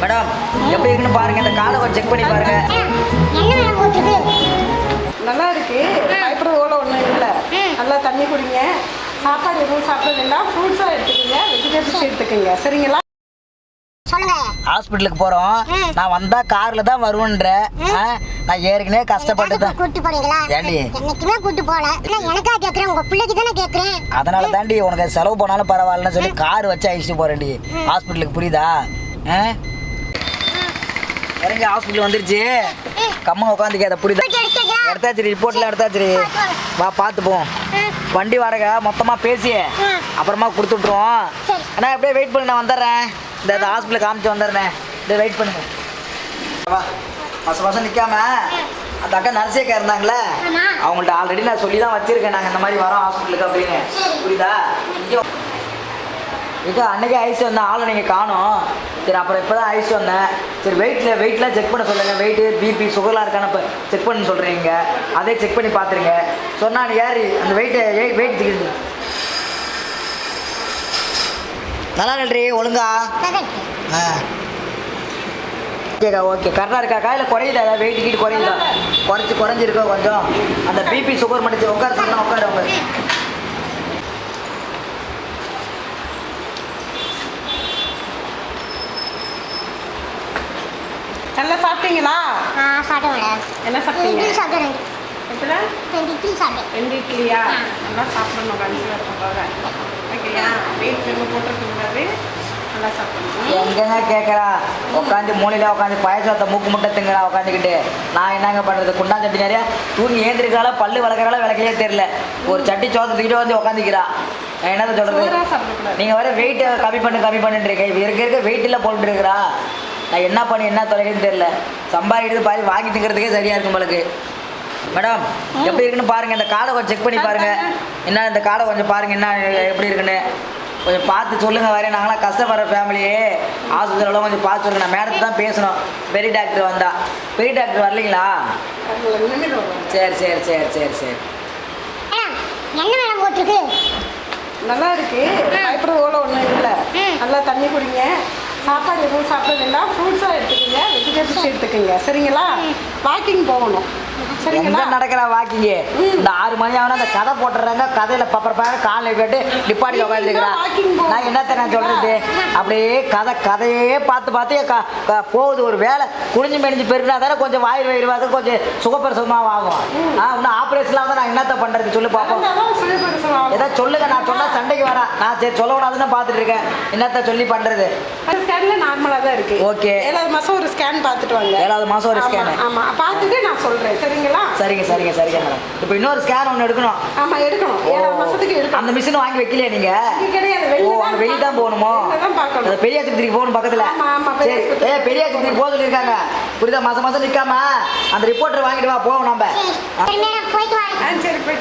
Madam எப்படி இருக்குன்னு பாருங்க இந்த காலை கொஞ்சம் செக் பண்ணி பாருங்க. நல்லா இருக்கு. பயப்படுறது போல ஒன்றும் இல்லை. நல்லா தண்ணி குடிங்க. சாப்பாடு எதுவும் சாப்பிட்றது இல்லை ஃப்ரூட்ஸாக எடுத்துக்கோங்க. வெஜிடபிள்ஸ் எடுத்துக்கோங்க. சரிங்களா? சொல்லுங்க. ஹாஸ்பிட்டலுக்கு போறோம். நான் வந்தா கார்ல தான் வருவேன்ற. ஆ, நான் ஏற்கனவே கஷ்டப்பட்டு தான் கூட்டு போறீங்களா? ஏண்டி? என்னைக்குமே கூட்டு போல எனக்கா கேக்குறேன்? உங்க பிள்ளைக்கு தானே கேக்குறேன். அதனால தாண்டி உனக்கு செலவு போனாலும் பரவாயில்லன்னு சொல்லி கார் வச்சு அழிச்சிட்டு போறேன்டி. ஹாஸ்பிட்டலுக்கு புரியுதா? ஆ? இறங்கி ஹாஸ்பிட்டல் வந்துருச்சு. கம்மன் உட்காந்துக்க அதை புரியுதா? எடுத்தாச்சு ரிப்போர்ட்லாம் எடுத்தாச்சு. வா பார்த்துப்போம். வண்டி வாடகை மொத்தமாக பேசி. அப்புறமா கொடுத்து விட்ருவோம். அண்ணா அப்படியே வெயிட் பண்ணி நான் வந்துடுறேன். இந்த ஹாஸ்பிட்டல் காமிச்சு வந்துடுறேன். இந்த வெயிட் பண்ணுங்க. வா. மாதம் மாதம் நிற்காம அந்த அக்கா நர்ஸேக்கா இருந்தாங்களே. அவங்கள்ட்ட ஆல்ரெடி நான் சொல்லி தான் வச்சிருக்கேன். நாங்கள் இந்த மாதிரி வரோம் ஹாஸ்பிட்டலுக்கு அப்படின்னு. புரியுதா? இக்கா அன்னைக்கே ஐஸ் வந்தேன் ஆளை நீங்கள் காணும். சரி அப்புறம் இப்போ தான் ஐஸ் வந்தேன் சரி வெயிட்டில் வெயிட்லாம் செக் பண்ண சொல்லுங்கள் வெயிட்டு பிபி சுகர்லாம் இருக்கான்னு இப்போ செக் பண்ண சொல்கிறீங்க அதே செக் பண்ணி பார்த்துருங்க சொன்னா யார்? அந்த வெயிட்டு வெயிட் செக் நல்லா நன்றி ஒழுங்கா. ஆ. ஓகேக்கா ஓகே. கரெக்டாக இருக்காக்கா? இல்லை குறையுதா? வெயிட் கீட்டு குறையுதா? குறைச்சி குறைஞ்சிருக்கோ கொஞ்சம்? அந்த பிபி சுகர் மட்டும் உட்காரு நல்லா சாப்பிட்டீங்களா? ஆ சாப்பிட்டேன் மேடம். என்ன சாப்பிட்டீங்க? இட்லி சாப்பிட்டேன் எத்தனை? ரெண்டு இட்லி சாப்பிட்டேன் ரெண்டு இட்லியா? நல்லா சாப்பிடணும் கடைசியில் இருக்கும்போது ஓகேயா? வெயிட் ரொம்ப போட்டுருக்கூடாது நல்லா சாப்பிடணும். எங்கங்க கேட்குறா உட்காந்து மூலையில் உட்காந்து பாயசத்தை மூக்கு முட்டை திங்கடா உட்காந்துக்கிட்டு நான் என்னங்க பண்ணுறது குண்டா சட்டி நிறையா தூங்கி ஏந்திருக்காளா பல்லு வளர்க்குறாளா விளக்கலையே தெரில ஒரு சட்டி சோத்தத்துக்கிட்டே வந்து உட்காந்துக்கிறா நான் சொல்கிறது நீங்கள் வர வெயிட்டை கம்மி பண்ணு கம்மி இவ இருக்க இருக்க வெயிட்டில் போட்டுட்டு இருக்கிறா. நான் என்ன பண்ணி என்ன தொலைக்குன்னு தெரில சம்பாதிக்கிறது பாதி வாங்கி திங்கிறதுக்கே சரியாக இருக்கும் உங்களுக்கு மேடம் எப்படி இருக்குன்னு பாருங்க இந்த காடை கொஞ்சம் செக் பண்ணி பாருங்க. என்ன இந்த காடை கொஞ்சம் பாருங்க என்ன எப்படி இருக்குன்னு. கொஞ்சம் பார்த்து சொல்லுங்க வரேன் நாங்களாம் கஷ்டப்படுற ஃபேமிலியே ஹாஸ்பிட்டலெலாம் கொஞ்சம் பார்த்து சொல்லுங்க. நான் மேடத்துக்கு தான் பேசணும். பெரிய டாக்டர் வந்தா. பெரிய டாக்டர் வரலைங்களா. சரி சரி சரி சரி சரி. மேடம் என்ன போட்டுருக்கு? நல்லா இருக்கு. பயப்படுறது போல ஒன்றும் இல்லை. நல்லா தண்ணி குடிங்க. சாப்பாடு எதுவும் சாப்பிட வேண்டாம். ஃப்ரூட்ஸாக எடுத்துக்கோங்க. வெஜிடபிள்ஸ் எடுத்துக்கோங்க. சரிங்களா? வாக்கிங் போகணும். எங்க நடக்கிற வாக்கிங்க? இந்த ஆறு மணி ஆனா அந்த கதை போட்டுறாங்க. கதையில பப்பர் பாரு காலை கேட்டு நிப்பாடி உட்காந்துருக்கிறா walking போகணும். நான் என்னத்த நான் சொல்றது? அப்படியே கதை கதையே பார்த்து பார்த்து போகுது. ஒரு வேலை குனிஞ்சு மெனிஞ்சு பெருனா தானே கொஞ்சம் வாயிறு வயிறு வந்து கொஞ்சம் சுகப்பிரசவமாக ஆகும். ஆ இன்னும் ஆப்ரேஷன்லாம் நான் என்னத்த பண்றது சொல்லு பார்ப்போம். ஏதாவது சொல்லுங்க. நான் சொன்னா சண்டைக்கு வரேன் நான் சரி சொல்லக்கூடாதுன்னு பார்த்துட்டு இருக்கேன். என்னத்த சொல்லி அந்த ஸ்கேன்ல நார்மலாக தான் இருக்கு. Okay. ஏழாவது மாதம் ஒரு ஸ்கேன் பார்த்துட்டு வாங்க ஏழாவது மாசம் ஒரு ஸ்கேனு ஆமா. பார்த்துட்டு நான் சொல்றேன். சரிங்களா? சரிங்க சரிங்க சரிங்க மேடம். இப்போ இன்னொரு ஸ்கேன் ஒன்று எடுக்கணும். ஆமா எடுக்கணும். ஏழாவது மாசத்துக்கு எடுக்கணும். அந்த மிஷின் வாங்கி வைக்கலையா நீங்க? இங்க கிடையாது. வெளிய தான் போகணுமோ? பெரிய ஆஸ்பத்திரிக்கு போகணும் பக்கத்துல. ஆமா, ஆமா, பெரிய சரி. ஆஸ்பத்திரி. ஏ பெரிய ஆஸ்பத்திரிக்கு போக சொல்லியிருக்காங்க. புரியுதா? மாசம் மாசம் நிக்காம அந்த ரிப்போர்ட்டர் வாங்கிட்டு வா போவோம் நம்ம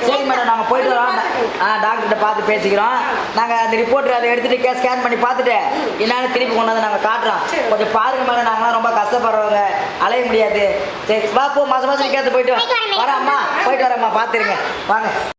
சரி மேடம் நாங்கள் போயிட்டு வரோம். ஆ டாக்டர்கிட்ட பார்த்து பேசிக்கிறோம். நாங்கள் அந்த ரிப்போர்ட் அதை எடுத்துட்டு ஸ்கேன் பண்ணி பார்த்துட்டு என்னன்னு திருப்பி கொண்டு வந்து நாங்கள் காட்டுறோம். கொஞ்சம் பாருங்க மேடம் நாங்களாம் ரொம்ப கஷ்டப்படுறவங்க. அலைய முடியாது. சரி வா போ. மாசம் மாசம் நிற்காது போயிட்டு வா. வரேன் அம்மா. போயிட்டு வரேம்மா பார்த்துருங்க. வாங்க.